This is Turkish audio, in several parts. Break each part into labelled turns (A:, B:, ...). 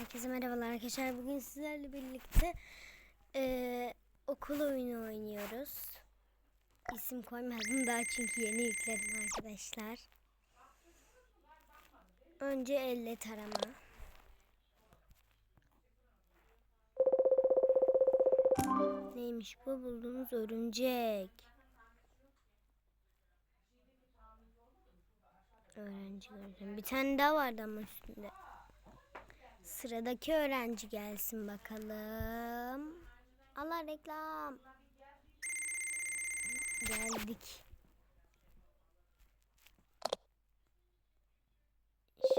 A: Herkese merhabalar arkadaşlar. Bugün sizlerle birlikte eee, okul oyunu oynuyoruz. İsim koymadım daha çünkü yeni yükledim arkadaşlar. Önce elle tarama. Neymiş bu? Bulduğunuz örümcek. Öğrenci gördüm. Bir tane daha vardı ama üstünde. Sıradaki öğrenci gelsin bakalım. Allah reklam. Geldik.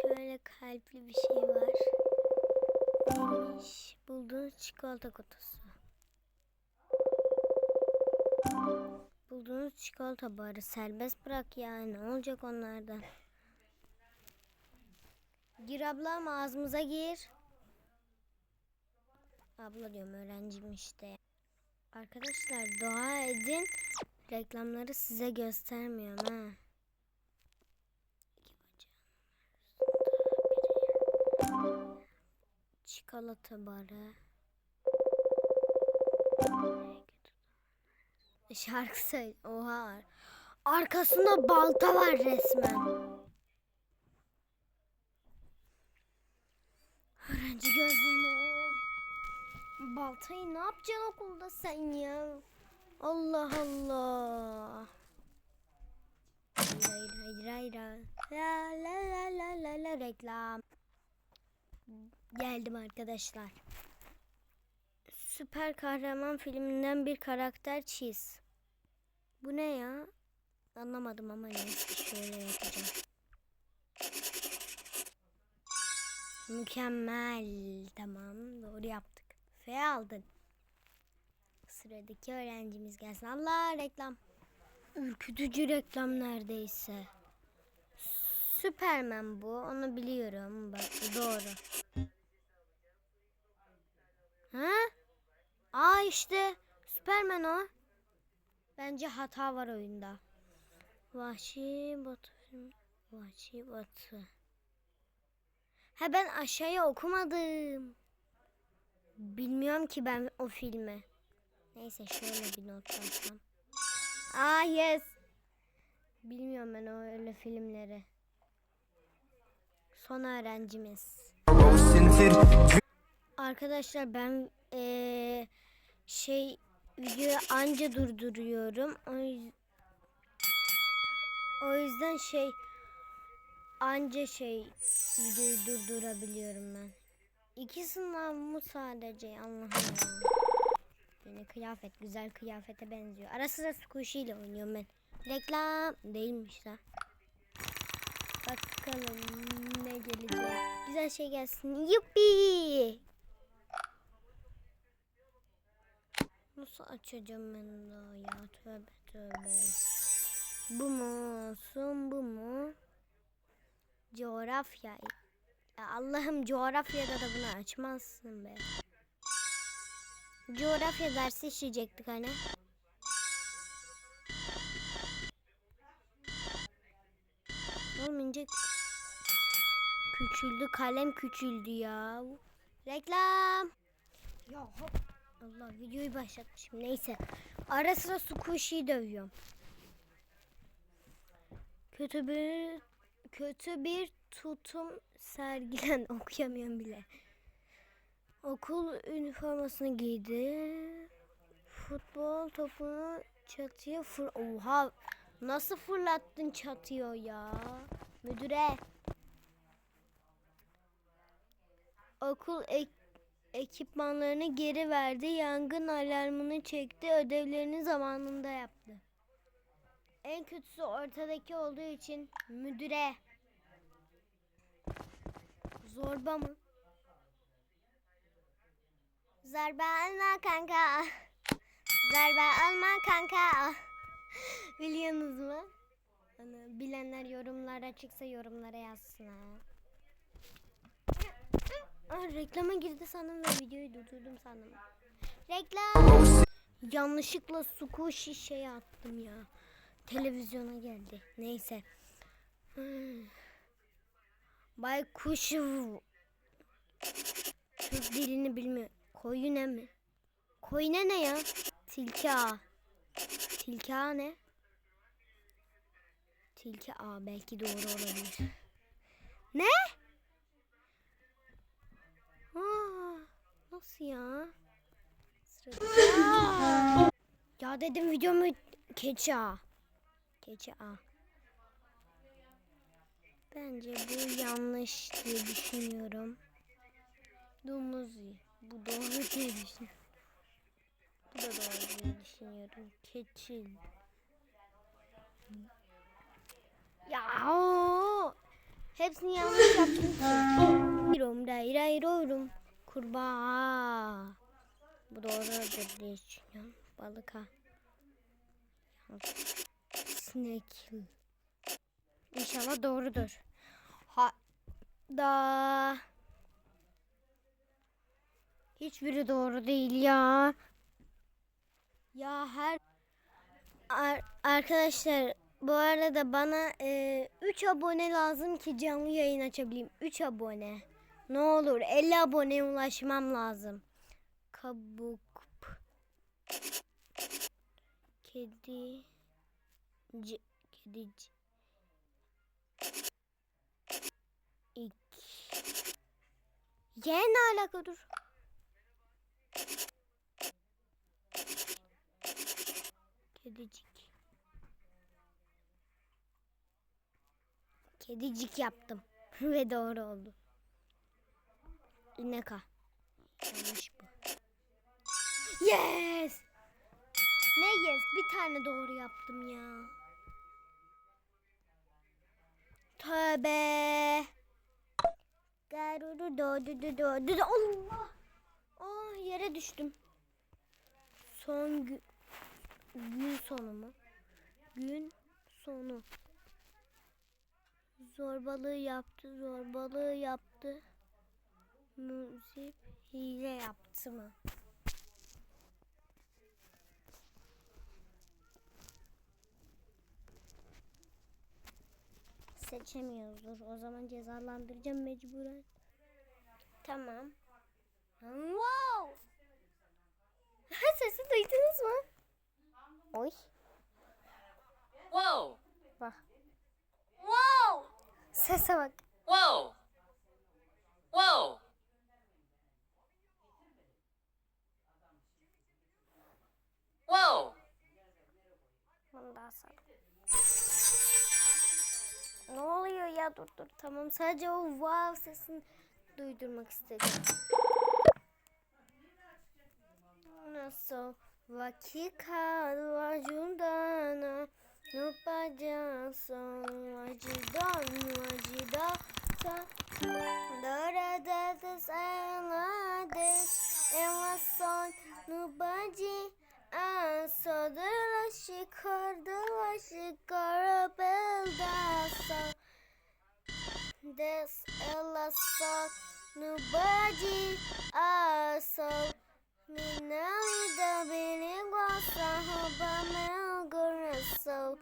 A: Şöyle kalpli bir şey var. Neymiş? Bulduğunuz çikolata kutusu. Bulduğunuz çikolata barı serbest bırak ya. Ne olacak onlardan? Gir ablam ağzımıza gir. Abla diyorum öğrencim işte. Arkadaşlar dua edin. Reklamları size göstermiyorum ha. Çikolata barı. Şarkı söyle. Oha. Arkasında balta var resmen. Öğrenci gözlemi. Baltayı ne yapacaksın okulda sen ya? Allah Allah. Hayır hayır hayır. La la la la la la reklam. Geldim arkadaşlar. Süper kahraman filminden bir karakter çiz. Bu ne ya? Anlamadım ama neyse şöyle yapacağım. Mükemmel. Tamam doğru yaptık. F aldın. Sıradaki öğrencimiz gelsin. Allah reklam. Ürkütücü reklam neredeyse. Süpermen bu. Onu biliyorum. Bak doğru. Ha? Aa işte. Süpermen o. Bence hata var oyunda. Vahşi Batı. Vahşi Batı. Ha ben aşağıya okumadım. Bilmiyorum ki ben o filmi. Neyse şöyle bir not alsam. Aa yes. Bilmiyorum ben o öyle filmleri. Son öğrencimiz. Arkadaşlar ben eee, şey videoyu anca durduruyorum. O, yüz- o yüzden şey anca şey videoyu durdurabiliyorum ben. İki sınav mı sadece Allah'ım ya. Yine kıyafet güzel kıyafete benziyor. Ara sıra squishy ile oynuyorum ben. Reklam değilmiş la. Bakalım ne gelecek. Güzel şey gelsin. Yuppi. Nasıl açacağım ben daha ya? Tövbe tövbe. Bu mu olsun bu mu? Coğrafya. Ya Allah'ım coğrafyada da bunu açmazsın be. Coğrafya dersi işleyecektik hani. Olmayınca küçüldü kalem küçüldü ya. Reklam. Ya hop. Allah videoyu başlatmışım. Neyse. Ara sıra squishy'yi dövüyorum. Kötü bir kötü bir tutum sergilen okuyamıyorum bile. Okul üniformasını giydi. Futbol topunu çatıya fır... Oha! Nasıl fırlattın çatıyor ya? Müdüre. Okul ek- ekipmanlarını geri verdi. Yangın alarmını çekti. Ödevlerini zamanında yaptı. En kötüsü ortadaki olduğu için müdüre. Zorba mı? Zarba alma kanka. Zarba alma kanka. Biliyorsunuz mu? Hani bilenler yorumlara çıksa yorumlara yazsın ha. Aa, reklama girdi sandım ve videoyu durdurdum sandım. Reklam. Yanlışlıkla suku şişeye attım ya. Televizyona geldi. Neyse. Bay kuş Türk dilini bilmiyor. Koyune mi? Koyune ne ya? Tilki ağa. Tilki ağa ne? Tilki ağa belki doğru olabilir. Ne? Aa, nasıl ya? Ya dedim videomu keçi ağa. Keçi ağa. Bence bu yanlış diye düşünüyorum. Domuz. Bu doğru diye düşünüyorum. Bu da doğru diye düşünüyorum. Keçi. Ya o. Hepsini yanlış yaptım. Rom ray rom. Kurbağa. Bu doğrudur diye düşünüyorum. Balık ha. Snake. İnşallah doğrudur. Ha da Hiçbiri doğru değil ya. Ya her Ar- arkadaşlar bu arada bana 3 abone lazım ki canlı yayın açabileyim. 3 abone. Ne olur 50 aboneye ulaşmam lazım. Kabuk. Kedi. C- kedici. İki. Y ne alaka dur. Kedicik. Kedicik yaptım. Ve doğru oldu. İneka. Yanlış bu. Yes! Ne yes? Bir tane doğru yaptım ya. Tövbe. Garudu doğdu doğdu doğdu. Allah. Aa yere düştüm. Son gün gün sonu mu? Gün sonu. Zorbalığı yaptı, zorbalığı yaptı. Müzik hile yaptı mı? Seçemiyoruzdur. O zaman cezalandıracağım mecburen. Tamam. Wow! Sesi duydunuz mu? Oy.
B: Whoa!
A: Bak. Wow! Sese bak.
B: Whoa! Whoa! Whoa!
A: Bunu daha sar. Ne oluyor ya? Dur dur. Tamam. Sadece o wow sesini duydurmak istedim. Nasıl? Vakika vacudana nupaca son vacidan vacida sa Dora da salades ela son she gonna build us so this Ella song nobody also Minali the beginning was a hoba gonna so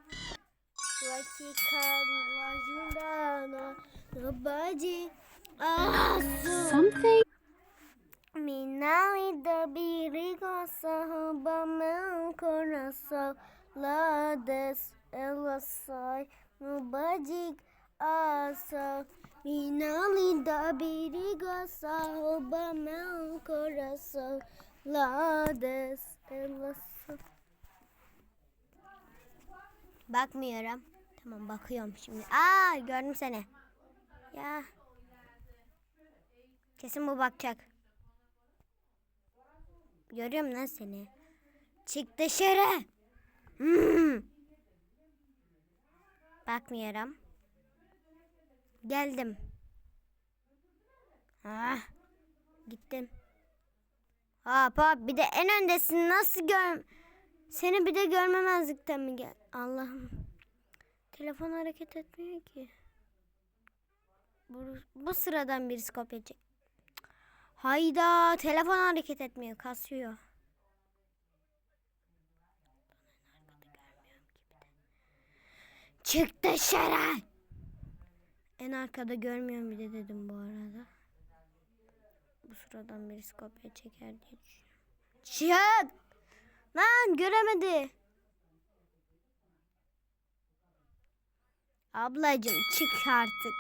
A: like he can down nobody also
C: something
A: Minali the beginning was a hoba coração love des ela sai no badig asa Minali da birigo sahoba meu coração Lá des ela sai Bakmıyorum. Tamam bakıyorum şimdi. Aa gördüm seni. Ya. Kesin bu bakacak. Görüyorum lan seni. Çık dışarı. Hmm. Bakmıyorum. Geldim. Ah. Gittim. Hop hop bir de en öndesin nasıl gör... Seni bir de görmemezlikten mi gel? Allah'ım. Telefon hareket etmiyor ki. Bu, bu sıradan birisi kopya çek. Hayda telefon hareket etmiyor kasıyor. Çık dışarı. En arkada görmüyorum bir de dedim bu arada. Şuradan birisi kopya çeker diye. Çık! Lan göremedi. Ablacım çık artık.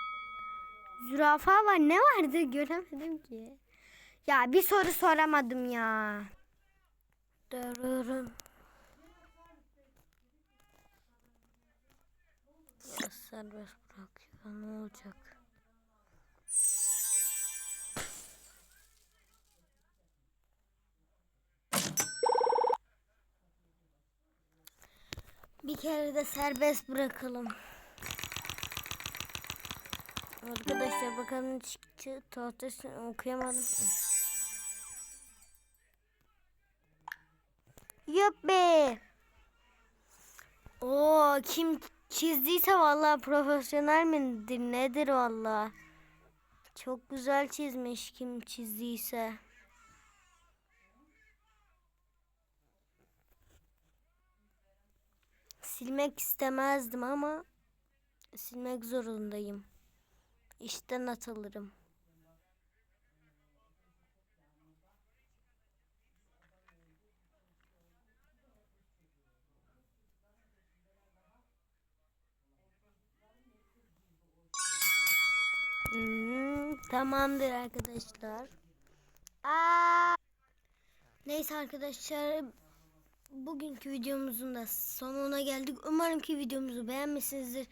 A: Zürafa var ne vardı göremedim ki. Ya bir soru soramadım ya. Dururum. Ya serbest bırak ya ne olacak? Bir kere de serbest bırakalım. Arkadaşlar bakalım çıktı tahtasını okuyamadım. Yuppi. Oo kim çizdiyse vallahi profesyonel midir nedir vallahi. Çok güzel çizmiş kim çizdiyse. Silmek istemezdim ama silmek zorundayım. İşten atılırım. Tamamdır arkadaşlar. Aa! Neyse arkadaşlar bugünkü videomuzun da sonuna geldik. Umarım ki videomuzu beğenmişsinizdir.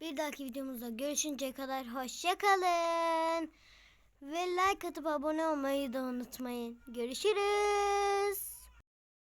A: Bir dahaki videomuzda görüşünceye kadar hoşçakalın. Ve like atıp abone olmayı da unutmayın. Görüşürüz.